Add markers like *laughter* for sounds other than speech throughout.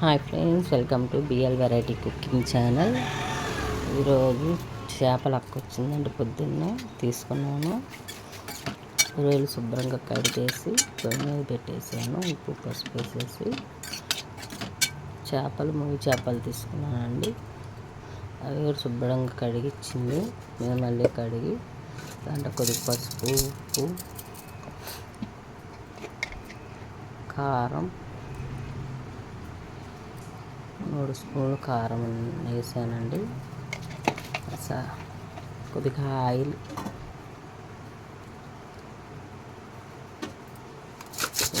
Hi friends welcome to B L variety cooking channel ఈరోజు చేపలు అక్కొచ్చిందండి పొద్దున్నే తీసుకున్నాను. రొయ్యలు శుభ్రంగా కడిగేసి పొయ్యి మీద పెట్టేసాను ఉప్పు పసుపు వేసేసి. చేపలు మూడు చేపలు తీసుకున్నానండి అవి కూడా శుభ్రంగా కడిగిచ్చింది. నేను మళ్ళీ కడిగి దాంట్లో కొద్దిగా పసుపు ఉప్పు కారం మూడు స్పూన్లు కారం వేసానండి. కొద్దిగా ఆయిల్.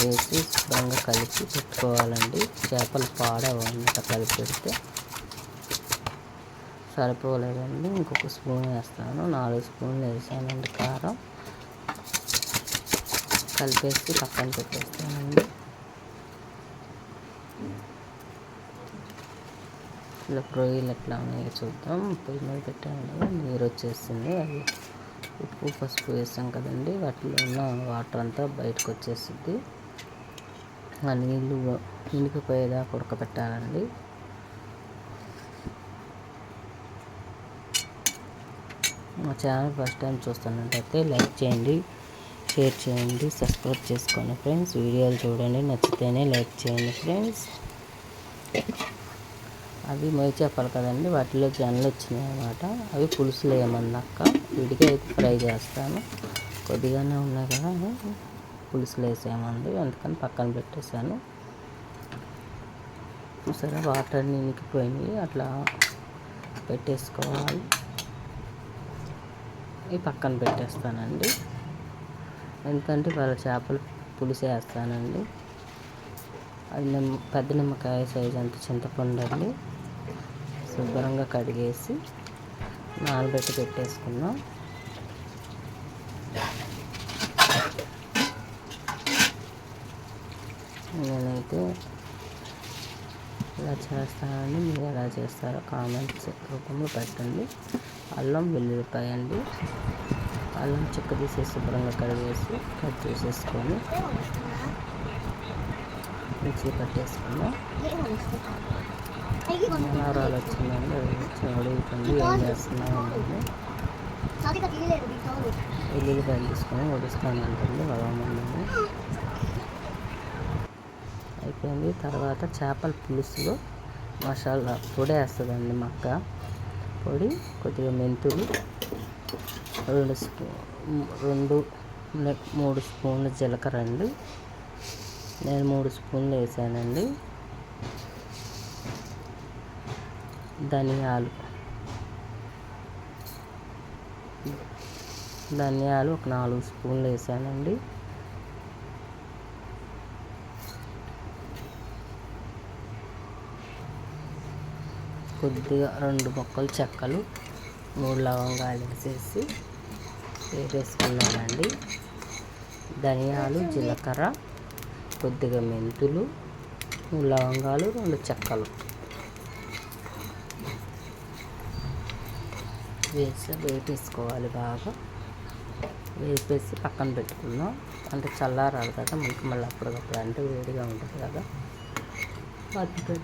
వేసి శుభ్రంగా కలిపి పెట్టుకోవాలండి. చేపలు పాడవంట కలిపి పెడితే. సరిపోలేదండి. ఇంకొక స్పూన్ వేస్తాను. నాలుగు స్పూన్లు వేసానండి కారం. కలిపేసి పక్కన పెట్టేస్తానండి. ఇలా రొయ్యలు ఎట్లా ఉన్నాయో చూద్దాం. పొయ్యి మీద పెట్టాము నీరు వచ్చేస్తుంది. అది ఉప్పు పసుపు వేసాం కదండి. వాటిలో ఉన్న వాటర్ అంతా బయటకు వచ్చేస్తుంది. ఆ నీళ్ళు ఇండికిపోయేదాకా ఉడకబెట్టాలండి. మా ఛానల్ ఫస్ట్ టైం చూస్తున్నట్టయితే లైక్ చేయండి షేర్ చేయండి సబ్స్క్రైబ్ చేసుకోండి ఫ్రెండ్స్. వీడియోలు చూడండి నచ్చితేనే లైక్ చేయండి ఫ్రెండ్స్. అవి మొయ్యి చేపలు కదండి వాటిలో జనలు వచ్చినాయి అనమాట అవి పులుసులు వేయమన్నాక విడిగా అయితే ఫ్రై చేస్తాను. కొద్దిగానే ఉన్నాయి కదా పులుసులు వేసేయమంది అందుకని పక్కన పెట్టేశాను. సరే వాటర్ నినికిపోయినాయి అట్లా పెట్టేసుకోవాలి. ఇవి పక్కన పెట్టేస్తానండి. ఎందుకంటే వాళ్ళ చేపలు పులుసు వేస్తానండి. అది నిమ్మ పెద్ద నిమ్మకాయ సైజ్ అంత చింతపండు అండి. శుభ్రంగా కడిగేసి నానబెట్టి పెట్టేసుకున్నాం. నేనైతే ఇలా చేస్తానండి మీరు ఎలా చేస్తారో కామెంట్స్ రూపంలో పెట్టండి. అల్లం వెల్లుల్లిపాయ అండి. అల్లం చెక్క తీసి శుభ్రంగా కడిగేసి కట్ చేసేసుకొని మిక్సీ పట్టేసుకున్నాం. నారాలు వచ్చిందండి అడుగుతుంది ఏం చేస్తున్నామండి ఎల్లుల్లిపాయలు తీసుకొని వడుస్తాను అంటుంది వదమండి అయిపోయింది. తర్వాత చేపల పులుసులో మసాలా పొడి వేస్తుందండి మక్క. పొడి కొద్దిగా మెంతులు రెండు స్పూ రెండు మూడు స్పూన్లు జీలకర్ర అండి. నేను మూడు స్పూన్లు వేసానండి. ధనియాలు. ధనియాలు ఒక నాలుగు స్పూన్లు వేసానండి. కొద్దిగా రెండు మొక్కలు చెక్కలు మూడు లవంగాలు వేసేసి వేసేసుకున్నానండి. ధనియాలు జీలకర్ర కొద్దిగా మెంతులు మూడు లవంగాలు రెండు చెక్కలు. వేసి వేపేసుకోవాలి బాగా. వేపేసి పక్కన పెట్టుకుందాం. అంటే చల్లారాలి కదా మనకి మళ్ళీ అప్పటికప్పుడు అంటే వేడిగా ఉంటుంది కదా. అది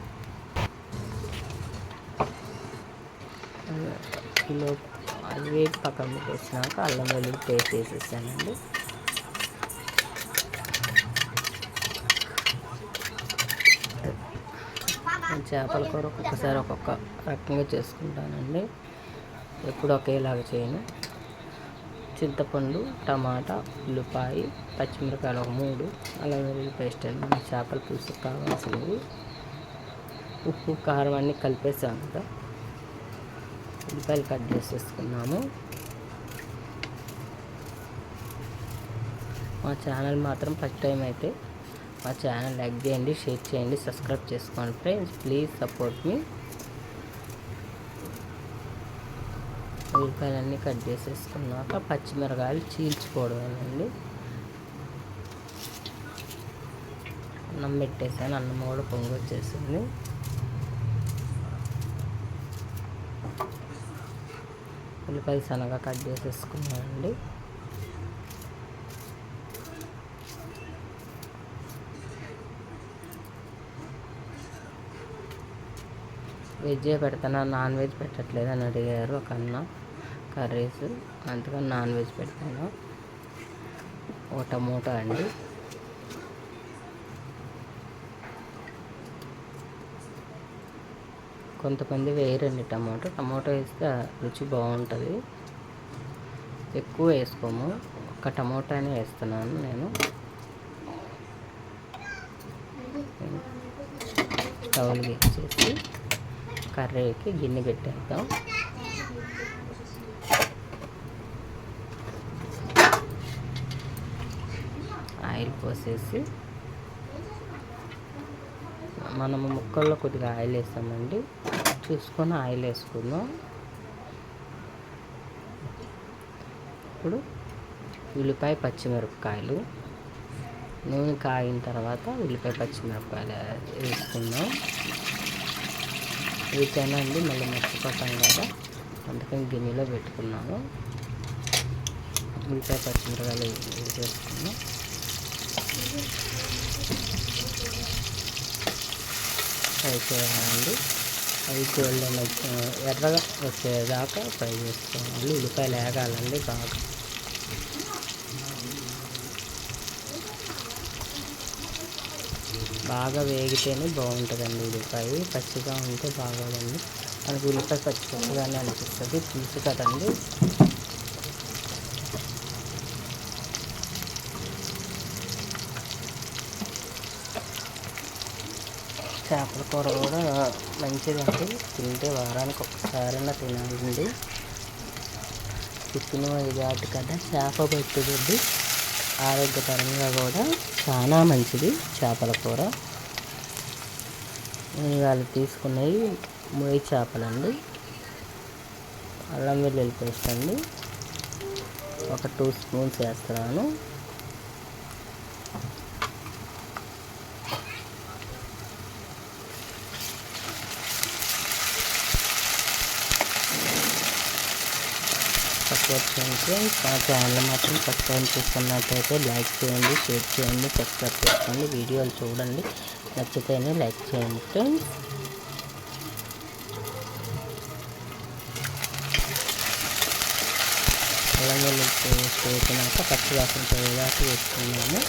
కిలో అది వేడి పక్కన పెట్టేసినాక అల్లం వెల్లుల్లి పేస్ట్ వేసేసానండి. చేపల కూర ఒక్కొక్కసారి ఒక్కొక్క రకంగా చేసుకుంటానండి. ఎప్పుడు ఒకేలాగా చేయను. చింతపండు టమాటా ఉల్లిపాయ పచ్చిమిరకాయలు ఒక మూడు అలా వెల్లుల్లి పేస్ట్ అండి మన చేపల పులుసు కావాల్సినవి. ఉప్పు కారం అన్నీ కలిపేసాం కదా. ఉల్లిపాయలు కట్ చేసేసుకున్నాము. మా ఛానల్ మాత్రం ఫస్ట్ టైం అయితే మా ఛానల్ లైక్ చేయండి షేర్ చేయండి సబ్స్క్రైబ్ చేసుకోండి. ఫ్రెండ్స్ ప్లీజ్ సపోర్ట్ మీ. ఉల్లిపాయలన్నీ కట్ చేసేసుకున్నాక పచ్చిమిరకాయలు చీల్చుకోవడమేనండి. అన్నం పెట్టేసాను అన్నం కూడా పొంగి వచ్చేసింది ఉల్లిపాయ శనగ కట్ చేసేసుకున్నానండి. వెజ్ పెడతానా? నాన్ వెజ్ పెట్టట్లేదు అని అడిగారు ఒక అన్న. కర్రీస్ అందుకని నాన్ వెజ్ పెడతాను. ఒక టమోటా అండి. కొంతమంది వేయరండి టమాటో. టమాటో వేస్తే రుచి బాగుంటుంది. ఎక్కువ వేసుకోము. ఒక టమోటానే వేస్తున్నాను నేను. స్టవ్లు వేసేసి కర్రీకి గిన్నె పెట్టేద్దాం ఆయిల్ పోసేసి మనము ముక్కల్లో కొద్దిగా ఆయిల్ వేస్తామండి. చూసుకొని ఆయిల్ వేసుకుందాం. ఇప్పుడు ఉల్లిపాయ పచ్చిమిరపకాయలు. నూనె కాగిన తర్వాత ఉల్లిపాయ పచ్చిమిరపకాయలు వేసుకుందాం. ఇవి అండి మళ్ళీ మర్చిపోతాం కదా. అందుకని గిన్నెలో పెట్టుకున్నాను. ఉల్లిపాయ పచ్చిమిరపకాయలు వేసేసుకున్నాం ఫ్రై చేయాలండి అవి గోల్డెన్ ఎర్రగా వచ్చేదాకా ఫ్రై చేసుకోవాలి. ఉల్లిపాయలు వేగాలండి బాగా. బాగా వేగితేనే బాగుంటుందండి ఉల్లిపాయ. పచ్చిగా ఉంటే బాగోదండి. మనకు ఉల్లిపాయ పచ్చి పచ్చిగానే అనిపిస్తుంది. పులుసు కదండి. చేపల కూర కూడా మంచిదండి. తింటే వారానికి ఒక్కసారైనా తినాలండి. చికెన్ ఇది కదా చేప పెట్టుబడి ఆరోగ్యపరంగా కూడా చాలా మంచిది చేపల కూర. నేను వాళ్ళు తీసుకున్నవి ముయి చేపలండి. అల్లం వెల్లుల్లి పేస్ట్ అండి ఒక టూ స్పూన్స్ వేస్తున్నాను. సపోర్ట్ చేయండి. మా ఛానల్ మాత్రం సబ్స్క్రైబ్ టైం లైక్ చేయండి షేర్ చేయండి సబ్స్క్రైబ్ చేసుకోండి. వీడియోలు చూడండి. నచ్చితేనే లైక్ చేయండి ఫ్రెండ్స్ అల్లం వెల్లుల్లి పేస్ట్ వేసినాక పచ్చి వాసన పోయేదాకా వేసుకున్నాము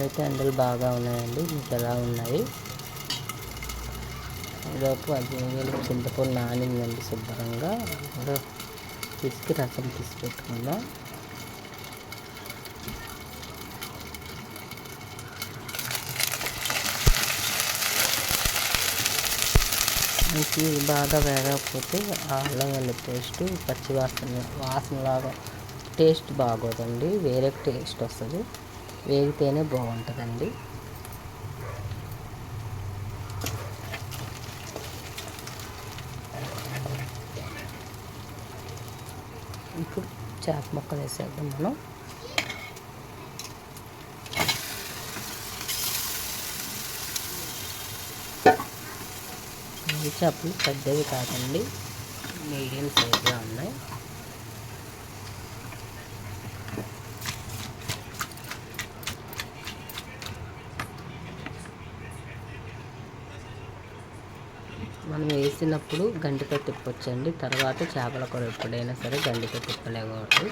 నాకైతే ఎండలు బాగా ఉన్నాయండి మీకు ఎలా ఉన్నాయి? ఈలోపు అది చింతపండు నానిందండి శుభ్రంగా. పిసికి రసం తీసి పెట్టుకుందాం మనకి బాగా వేగకపోతే అల్లం వెల్లి పేస్ట్ పచ్చి వాసన వాసనలాగా టేస్ట్ బాగోదండి వేరే టేస్ట్ వస్తుంది. వేగితేనే బాగుంటుందండి. ఇప్పుడు చేప ముక్కలు వేసేద్దాం మనం. చేపలు పెద్దవి కాదండి మీడియం సైజు ఉన్నాయి మనం వేసినప్పుడు గంటితో తిప్పొచ్చండి. తర్వాత చేపల కూర ఎప్పుడైనా సరే గంటితో తిప్పలేకూడదు.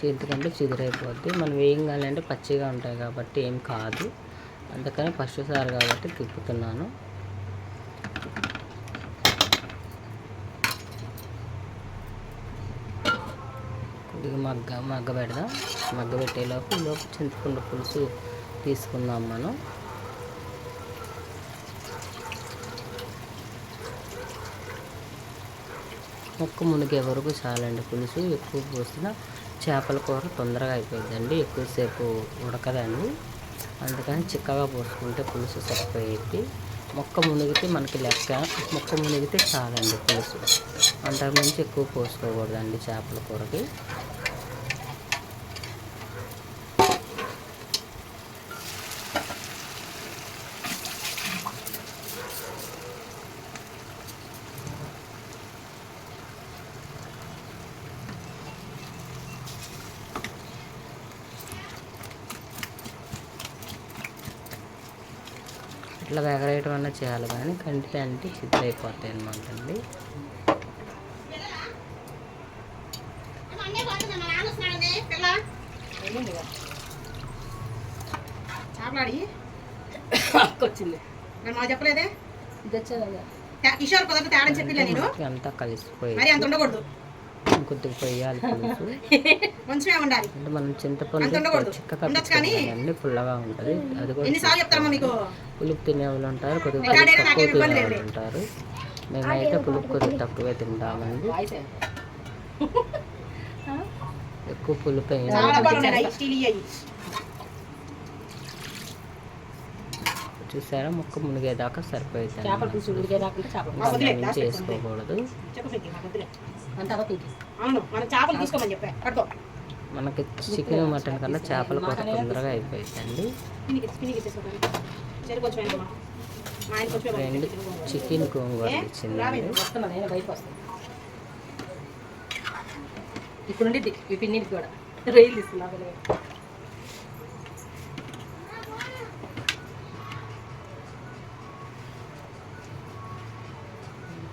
చేతికంటే చిదిరైపోద్ది. మనం వేయగాలంటే పచ్చిగా ఉంటాయి కాబట్టి ఏం కాదు. అందుకని ఫస్ట్ సారి కాబట్టి తిప్పుతున్నాను. కొద్దిగా మగ్గ మగ్గ పెడదాం. మగ్గ పెట్టేలోపు లోపు చింతపండు పులుసు తీసుకుందాం మనం. ముక్క మునిగే వరకు చాలండి పులుసు. ఎక్కువ పోసిన చేపల కూర తొందరగా అయిపోయిందండి ఎక్కువసేపు ఉడకదండి అందుకని చిక్కగా పోసుకుంటే పులుసు సరిపోయేది. మొక్క మునిగితే మనకి లెక్క. మొక్క మునిగితే చాలండి పులుసు. అంతకుమించి ఎక్కువ పోసుకోకూడదండి చేపల కూరకి ఇట్లా ఎగరేయటం అన్న చేయాలి కానీ కంటితే అంటే చిత్రైపోతాయి అనమాట అండి. చెప్పలేదే? కిషోర్ కుదరదు తేడని చెప్పిలే నేను. అంతా కలిసిపోయి మరి అంత ఉండకూడదు. కొద్దిగా పొయ్యాలి పులుసు. *laughs* కొంచెమే ఉండాలి. అంటే మనం చింతపండు ఉండకూడదు. చిక్కగా అన్ని పుల్లగా ఉంటుంది. అది కూడా పులుపు తినే వాళ్ళు ఉంటారు కొద్దిగా తక్కువ తినే. వాళ్ళు ఉంటారు మేమైతే పులుపు కొద్దిగా తక్కువే తింటామండి. *laughs* ఎక్కువ పులుపు చూసారా? ముక్క మునిగేదాకా సరిపోతుంది చేపల అవును మనం చేపలు తీసుకోమని చెప్పా. పట్టుకో. మనకి చికెన్ మటన్ కన్నా చేపల కూర తొందరగా అయిపోయిందండి రెండు చికెన్ గోంగూర వస్తాను ఇప్పుడు కూడా. రొయ్యలు తీసుకున్నా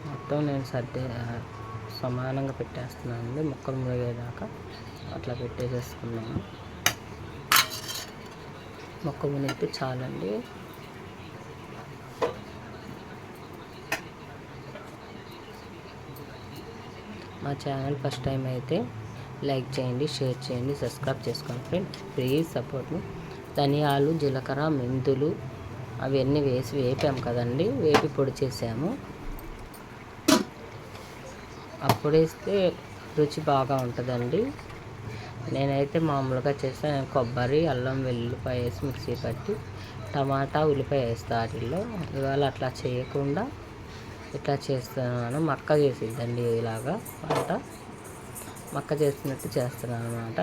మొత్తం నేను సర్దే సమానంగా పెట్టేస్తున్నాను అండి ముక్కలు మునిగేదాకా అట్లా పెట్టేసేసుకున్నాము. మొక్క మునిగితే చాలండి. మా ఛానల్ ఫస్ట్ టైం అయితే లైక్ చేయండి షేర్ చేయండి సబ్స్క్రైబ్ చేసుకోండి ఫ్రెండ్స్. ప్లీజ్ సపోర్ట్ ధనియాలు జీలకర్ర మెంతులు అవన్నీ వేసి వేపాము కదండి. వేపి పొడి చేసాము. అప్పుడు వేస్తే రుచి బాగా ఉంటుందండి. నేనైతే మామూలుగా చేస్తాను కొబ్బరి అల్లం వెల్లుల్లిపాయ వేసి మిక్సీ పట్టి టమాటా ఉల్లిపాయ వేస్తా వాటిల్లో ఇవాళ అట్లా చేయకుండా ఇట్లా చేస్తున్నాను మక్క చేసిద్దండి ఇలాగా వంట మక్క చేస్తున్నట్టు చేస్తున్నాను అనమాట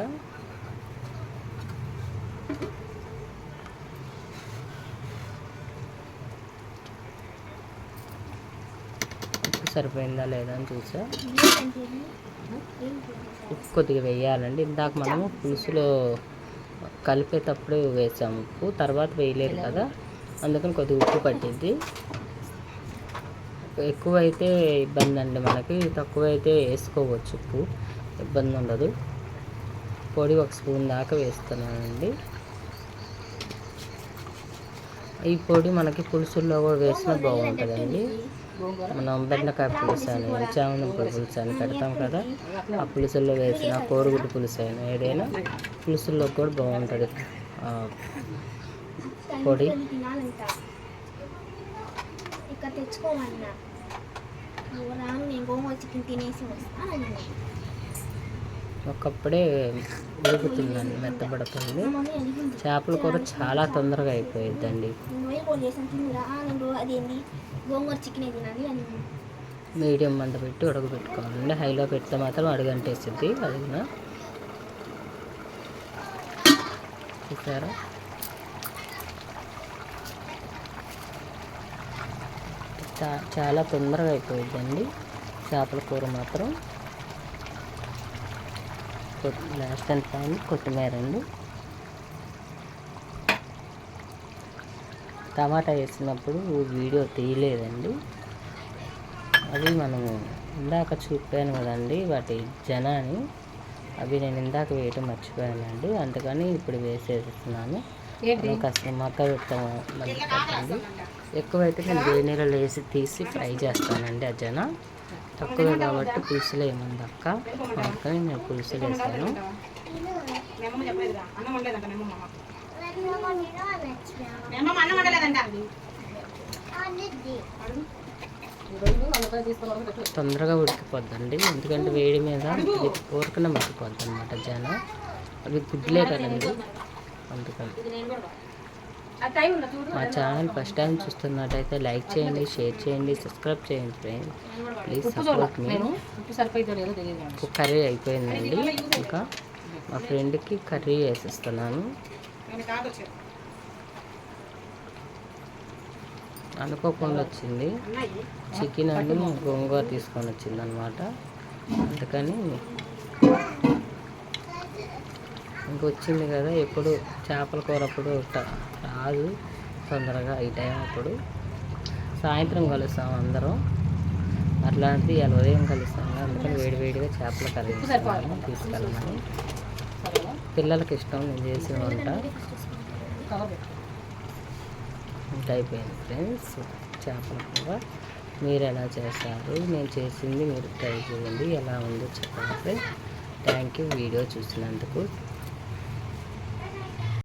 సరిపోయిందా లేదా అని చూసా. ఉప్పు కొద్దిగా వేయాలండి. ఇందాక మనము పులుసులో కలిపేటప్పుడు వేసాము ఉప్పు తర్వాత వేయలేదు కదా. అందుకని కొద్దిగా ఉప్పు పట్టింది ఎక్కువైతే ఇబ్బంది అండి మనకి. తక్కువైతే వేసుకోవచ్చు ఉప్పు. ఇబ్బంది ఉండదు. పొడి ఒక స్పూన్ దాకా వేస్తున్నానండి. ఈ పొడి మనకి పులుసుల్లో కూడా వేసినా బాగుంటుందండి. మనం బెండకాయ పులుసు అని చామంతి పులుసు అని పెడతాం కదా. ఆ పులుసుల్లో వేసిన కోరుగుడ్డు పులుసు అయినా ఏదైనా పులుసుల్లో కూడా బాగుంటుంది. పొడి. తెచ్చుకోమన్నా. రాను నేను గోంగూర చికెన్ తినేసి వస్తాను ఒకప్పుడే ఉడుకుతుందండి మెత్తబడుతుంది. చేపల కూర చాలా తొందరగా అయిపోయిద్దండి. మీడియం మంట పెట్టి ఉడకబెట్టుకోవాలండి. హైలో పెడితే మాత్రం అడుగంటేసిద్ది అది చూసారా? చాలా తొందరగా అయిపోయిద్దండి చేపల కూర మాత్రం. లాస్ట్ అండ్ ఫైన్ కొత్తిమీర అండి. టమాటా వేసినప్పుడు వీడియో తీయలేదండి. అవి మనము ఇందాక చూపాను కదండి వాటి జనాన్ని. అవి నేను ఇందాక వేయటం మర్చిపోయానండి అందుకని ఇప్పుడు వేసేస్తున్నాను. కాస్త మక్క పెట్టాము మళ్ళీ ఎక్కువైతే నేను వేడి నీళ్ళు వేసి తీసి ఫ్రై చేస్తానండి ఆ జన. తక్కువే కాబట్టి పులుసులు ఏముంది అక్క? అందుకని నేను పులుసులు వేసాను తొందరగా ఉడికిపోద్దండి. ఎందుకంటే వేడి మీద ఇది ఊరకనే మగ్గిపోద్ది అనమాట జనం. అవి గుడ్లే కదండి. అందుకని. మా ఛానల్ ఫస్ట్ టైం చూస్తున్నట్టయితే లైక్ చేయండి షేర్ చేయండి సబ్స్క్రైబ్ చేయండి ఫ్రెండ్స్. ప్లీజ్ సపోర్ట్ మీ. కర్రీ అయిపోయిందండి. ఇంకా మా ఫ్రెండ్కి కర్రీ వేసిస్తున్నాను అనుకోకుండా వచ్చింది. చికెన్ అని గోంగూర తీసుకొని వచ్చింది అనమాట అందుకని ఇంకొచ్చింది కదా ఎప్పుడు చేపల కూర అప్పుడు రాదు తొందరగా ఈ టైం అప్పుడు. సాయంత్రం కలుస్తాం అందరం. అట్లాంటిది ఇలా ఉదయం కలుస్తాము. అందుకని వేడివేడిగా చేపల కర్రీ తీసుకెళ్ళమని. పిల్లలకి ఇష్టం నేను చేసిన వంట. ఇంకా అయిపోయింది ఫ్రెండ్స్. చేపల కూర మీరు ఎలా చేస్తారు? నేను చేసింది మీరు ట్రై చేయండి. ఎలా ఉందో చెప్పండి. థ్యాంక్ యూ వీడియో చూసినందుకు